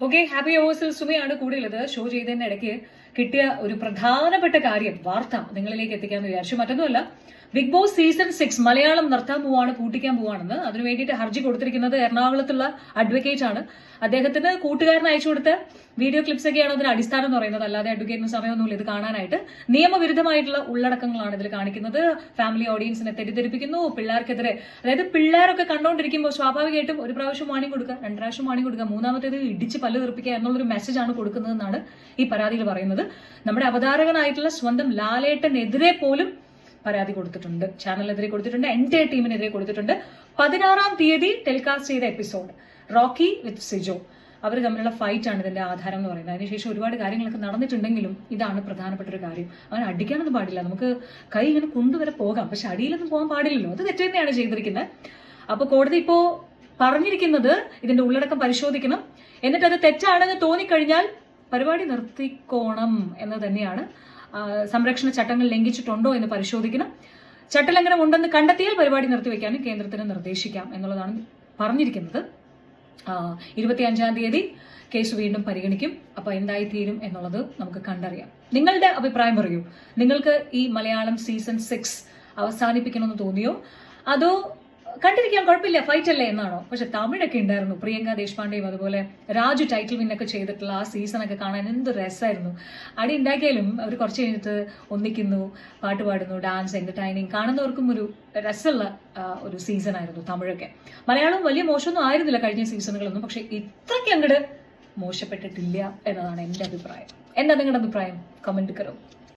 Okay happy അവേഴ്സിൽ സുമയാണ് കൂടെയുള്ളത് show ചെയ്തതിന്റെ ഇടയ്ക്ക് കിട്ടിയ ഒരു പ്രധാനപ്പെട്ട കാര്യം വാർത്ത നിങ്ങളിലേക്ക് എത്തിക്കാമെന്ന് വിചാരിച്ചു. മറ്റൊന്നുമല്ല Bigg Boss season six Malayalam നിർത്താൻ പോവാണ് പൂട്ടിക്കാൻ പോവാണെന്ന് അതിനു വേണ്ടിയിട്ട് ഹർജി കൊടുത്തിരിക്കുന്നത് എറണാകുളത്തുള്ള അഡ്വക്കേറ്റ് ആണ്. അദ്ദേഹത്തിന് കൂട്ടുകാരൻ അയച്ചു കൊടുത്ത വീഡിയോ ക്ലിപ്സ് ഒക്കെയാണ് അതിന് അടിസ്ഥാനം എന്ന് പറയുന്നത്. അല്ലാതെ അഡ്വക്കേറ്റിന് സമയമൊന്നുമില്ല ഇത് കാണാനായിട്ട്. നിയമവിരുദ്ധമായിട്ടുള്ള ഉള്ളടക്കങ്ങളാണ് ഇതിൽ കാണിക്കുന്നത്. ഫാമിലി ഓഡിയൻസിനെ തെറ്റിദ്ധരിപ്പിക്കുന്നു പിള്ളേർക്കെതിരെ. അതായത് പിള്ളേരൊക്കെ കണ്ടുകൊണ്ടിരിക്കുമ്പോൾ സ്വാഭാവികമായിട്ടും ഒരു പ്രാവശ്യം വാണി കൊടുക്കുക രണ്ട് പ്രാവശ്യം കൊടുക്കുക മൂന്നാമത്തേത് ഇടിച്ച് പല്ല് തെറിപ്പിക്കുക എന്നുള്ളൊരു ആണ് കൊടുക്കുന്നതെന്നാണ് ഈ പരാതിയിൽ പറയുന്നത്. നമ്മുടെ അവതാരകനായിട്ടുള്ള സ്വന്തം ലാലേട്ടനെതിരെ പോലും പരാതി കൊടുത്തിട്ടുണ്ട്. ചാനലിനെതിരെ കൊടുത്തിട്ടുണ്ട് എന്റെ ടീമിനെതിരെ കൊടുത്തിട്ടുണ്ട്. പതിനാറാം തീയതി ടെലികാസ്റ്റ് ചെയ്ത എപ്പിസോഡ് റോക്കി വിത്ത് സിജോ. അവർ തമ്മിലുള്ള ഫൈറ്റ് ആണ് ഇതിന്റെ ആധാരം എന്ന് പറയുന്നത്. അതിനുശേഷം ഒരുപാട് കാര്യങ്ങളൊക്കെ നടന്നിട്ടുണ്ടെങ്കിലും ഇതാണ് പ്രധാനപ്പെട്ട ഒരു കാര്യം. അവൻ അടിക്കാനൊന്നും പാടില്ല. നമുക്ക് കൈ ഇങ്ങനെ കൊണ്ടുവരെ പോകാം. പക്ഷെ അടിയിലൊന്നും പോകാൻ പാടില്ലല്ലോ. അത് തെറ്റ് തന്നെയാണ് ചെയ്തിരിക്കുന്നത്. അപ്പൊ കോടതി ഇപ്പോ പറഞ്ഞിരിക്കുന്നത് ഇതിന്റെ ഉള്ളടക്കം പരിശോധിക്കണം. എന്നിട്ട് അത് തെറ്റാണെന്ന് തോന്നിക്കഴിഞ്ഞാൽ പരിപാടി നിർത്തിക്കോണം എന്ന് തന്നെയാണ് സംരക്ഷണ ചട്ടങ്ങൾ ലംഘിച്ചിട്ടുണ്ടോ എന്ന് പരിശോധിക്കണം. ചട്ടലംഘനം ഉണ്ടെന്ന് കണ്ടെത്തിയാൽ പരിപാടി നിർത്തിവെക്കാനും കേന്ദ്രത്തിന് നിർദ്ദേശിക്കാം എന്നുള്ളതാണ് പറഞ്ഞിരിക്കുന്നത്. ഇരുപത്തി അഞ്ചാം തീയതി കേസ് വീണ്ടും പരിഗണിക്കും. അപ്പൊ എന്തായിത്തീരും എന്നുള്ളത് നമുക്ക് കണ്ടറിയാം. നിങ്ങളുടെ അഭിപ്രായം പറയൂ. നിങ്ങൾക്ക് ഈ മലയാളം സീസൺ സിക്സ് അവസാനിപ്പിക്കണമെന്ന് തോന്നിയോ? അതോ കണ്ടിരിക്കാൻ കുഴപ്പമില്ല ഫൈറ്റ് അല്ലേ എന്നാണോ. പക്ഷെ തമിഴൊക്കെ ഉണ്ടായിരുന്നു പ്രിയങ്ക ദേശ്പാണ്ഡെയും അതുപോലെ രാജു ടൈറ്റിൽ വിന്നൊക്കെ ചെയ്തിട്ടുള്ള ആ സീസണൊക്കെ കാണാൻ എന്ത് രസമായിരുന്നു അടി ഉണ്ടാക്കിയാലും അവർ കുറച്ച് കഴിഞ്ഞിട്ട് ഒന്നിക്കുന്നു പാട്ട് പാടുന്നു ഡാൻസ് എന്റർടൈനിങ് കാണുന്നവർക്കും ഒരു രസമുള്ള ഒരു സീസൺ ആയിരുന്നു തമിഴൊക്കെ. മലയാളം വലിയ മോശമൊന്നും ആയിരുന്നില്ല കഴിഞ്ഞ സീസണുകളൊന്നും പക്ഷെ ഇത്രയ്ക്ക് അങ്ങോട്ട് മോശപ്പെട്ടിട്ടില്ല എന്നതാണ് എന്റെ അഭിപ്രായം. എന്താ നിങ്ങളുടെ അഭിപ്രായം? കമന്റ് കറോ